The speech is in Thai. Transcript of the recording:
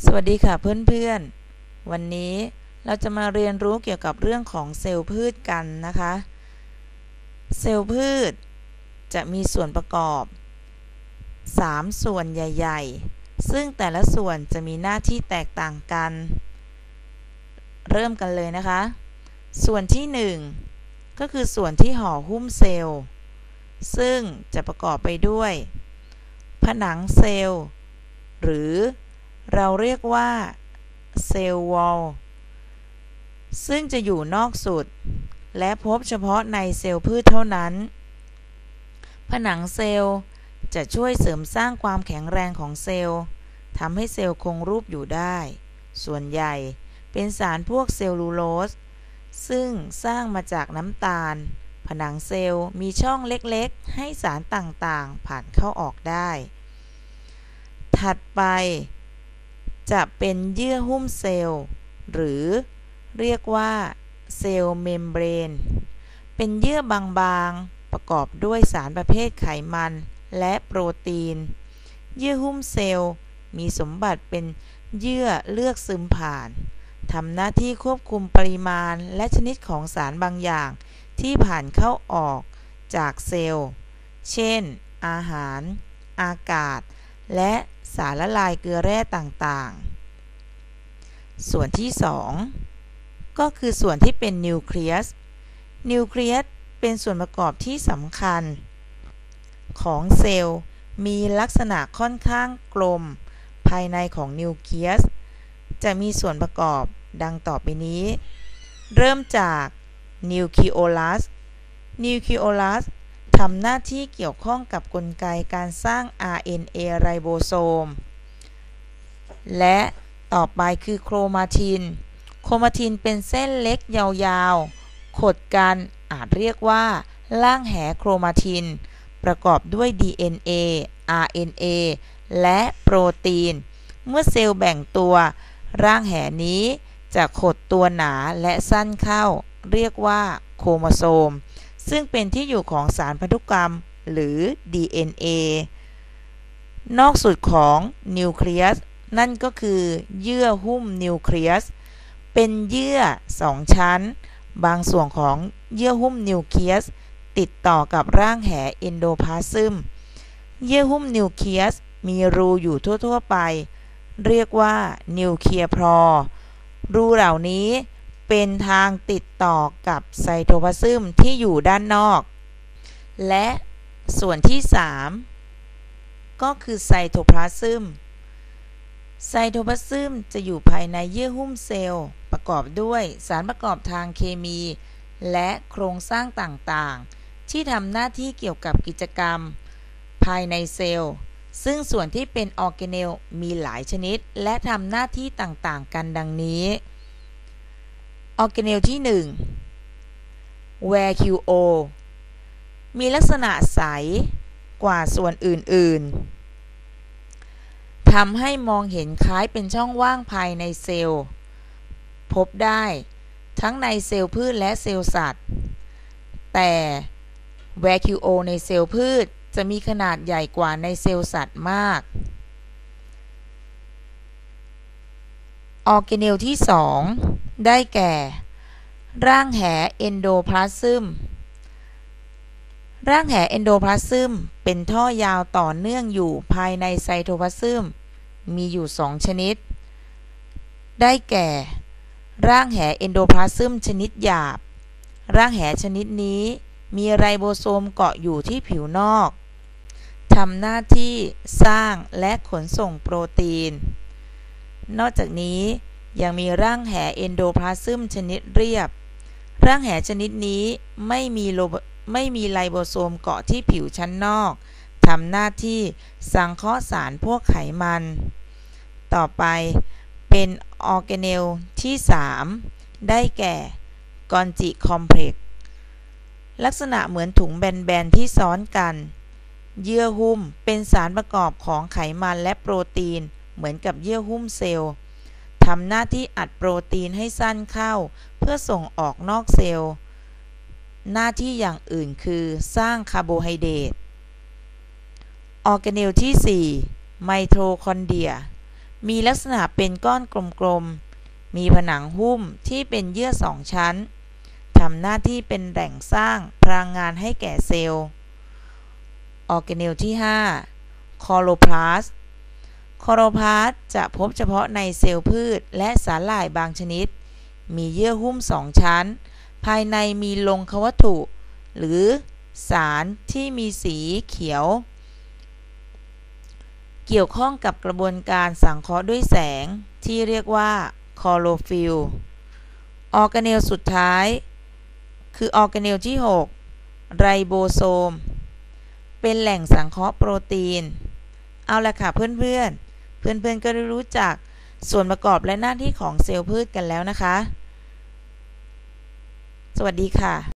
สวัสดีค่ะเพื่อนๆ วันนี้เราจะมาเรียนรู้เกี่ยวกับเรื่องของเซลล์พืชกันนะคะ เซลล์พืชจะมีส่วนประกอบ 3 ส่วนใหญ่ๆ ซึ่งแต่ละส่วนจะมีหน้าที่แตกต่างกัน เริ่มกันเลยนะคะ ส่วนที่ 1 ก็คือส่วนที่ห่อหุ้มเซลล์ ซึ่งจะประกอบไปด้วย ผนังเซลล์ หรือ เราเรียกว่าเซลล์วอลซึ่งจะอยู่นอกสุด และพบเฉพาะในเซลล์พืชเท่านั้น ผนังเซลล์จะช่วยเสริมสร้างความแข็งแรงของเซลล์ทำให้เซลล์คงรูปอยู่ได้ ส่วนใหญ่เป็นสารพวกเซลลูโลส ซึ่งสร้างมาจากน้ำตาล ผนังเซลล์มีช่องเล็กๆ ให้สารต่างๆ ผ่านเข้าออกได้ ถัดไป จะเป็นเยื่อหุ้มเซลล์ หรือเรียกว่าเซลล์เมมเบรน เป็นเยื่อบางๆ ประกอบด้วยสารประเภทไขมันและโปรตีน เยื่อหุ้มเซลล์ มีสมบัติเป็นเยื่อเลือกซึมผ่านทำหน้าที่ควบคุมปริมาณและชนิดของสารบางอย่าง ที่ผ่านเข้าออกจากเซลล์ เช่น อาหาร อากาศ และ สารละลายเกลือแร่ต่างๆ ส่วนที่ 2 ก็คือส่วนที่เป็นนิวเคลียส นิวเคลียสเป็นส่วนประกอบที่สำคัญ ของเซลล์มีลักษณะค่อนข้างกลม ภายในของนิวเคลียส จะมีส่วนประกอบดังต่อไปนี้ เริ่มจากนิวคลีโอลัส นิวคลีโอลัส ทำหน้าที่เกี่ยวข้องกับกลไกการสร้าง RNA ไรโบโซม และต่อไปคือโครมาทิน โครมาทินเป็นเส้นเล็กยาวๆ ขดกันอาจเรียกว่า ล่างแหโครมาทิน ประกอบด้วย DNA RNA และโปรตีน เมื่อเซลล์แบ่งตัว ร่างแหนี้จะขดตัวหนาและสั้นเข้า เรียกว่าโครโมโซม ซึ่งเป็นที่อยู่ของสารพันธุกรรมหรือ DNA นอกสุดของนิวเคลียสนั่นก็คือ เยื่อหุ้มนิวเคลียส เป็นเยื่อสองชั้น บางส่วนของเยื่อหุ้มนิวเคลียส ติดต่อกับร่างแหเอนโดพาซึม เยื่อหุ้มนิวเคลียส มีรูอยู่ทั่ว ๆ ไป เรียกว่านิวเคลียร์พรอรูเหล่านี้ เป็นทางติดต่อกับไซโทพลาซึมที่อยู่ด้านนอก และส่วนที่ 3 ก็คือไซโทพลาซึมไซโทพลาซึมจะอยู่ภายในเยื่อหุ้มเซลล์ ประกอบด้วยสารประกอบทางเคมี และโครงสร้างต่างๆ ที่ทำหน้าที่เกี่ยวกับกิจกรรม ภายในเซลล์ ซึ่งส่วนที่เป็นออร์แกเนลมีหลายชนิด และทำหน้าที่ต่างๆ กันดังนี้ ออร์แกเนลที่1 vacuo มีลักษณะใสกว่าส่วนอื่น ๆ ทำให้มองเห็นคล้ายเป็นช่องว่างภายในเซลล์ พบได้ทั้งในเซลล์พืชและเซลล์สัตว์ แต่ vacuo ในเซลล์พืชจะมีขนาดใหญ่กว่าในเซลล์สัตว์มาก ออร์แกเนลที่ 2 ได้แก่ ร่างแหเอนโดพลาซึมร่างแหเอนโดพลาซึมเป็นท่อยาวต่อเนื่องอยู่ภายในไซโทพลาซึมมีอยู่สองชนิด ได้แก่ ร่างแหเอนโดพลาซึมชนิดหยาบ ร่างแหชนิดนี้มีไรโบโซมเกาะอยู่ที่ผิวนอกทำหน้าที่สร้างและขนส่งโปรตีน นอกจากนี้ ยังมีร่างแหเอนโดพลาซึมชนิดเรียบ ร่างแหชนิดนี้ไม่มีโลไม่มีไลโบโซมเกาะที่ผิวชั้นนอกทำหน้าที่สังเคราะห์สารพวกไขมัน ต่อไปเป็นออร์แกเนลที่ 3 ได้แก่กอนจิคอมเพล็กซ์ลักษณะเหมือนถุงแบน ๆ ที่ซ้อนกัน เยื่อหุ้มเป็นสารประกอบของไขมันและโปรตีน เหมือนกับเยื่อหุ้มเซลล์ ทำหน้าที่อัดโปรตีนให้สั้นเข้า เพื่อส่งออกนอกเซลล์ หน้าที่อย่างอื่นคือสร้างคาร์โบไฮเดรตออร์แกเนลที่ 4 ไมโทคอนเดรีย มีลักษณะเป็นก้อนกลมๆ มีผนังหุ้มที่เป็นเยื่อสองชั้น ทำหน้าที่เป็นแหล่งสร้างพลังงานให้แก่เซลล์ ออร์แกเนลที่ 5 คลอโลพลาสต์ คอโลพาสจะพบเฉพาะในเซลล์พืชและสาหร่ายบางชนิด มีเยื่อหุ้มสองชั้น ภายในมีลงควัตถุ หรือสารที่มีสีเขียว เกี่ยวข้องกับกระบวนการสังเคราะห์ด้วยแสงที่เรียกว่าคลอโรฟิลออร์แกเนลสุดท้าย คือออร์แกเนลที่ 6 ไรโบโซม เป็นแหล่งสังเคราะห์โปรตีน เอาละค่ะเพื่อนๆ เพื่อนๆก็ได้รู้จักส่วนประกอบและหน้าที่ของเซลล์พืชกันแล้วนะคะ สวัสดีค่ะ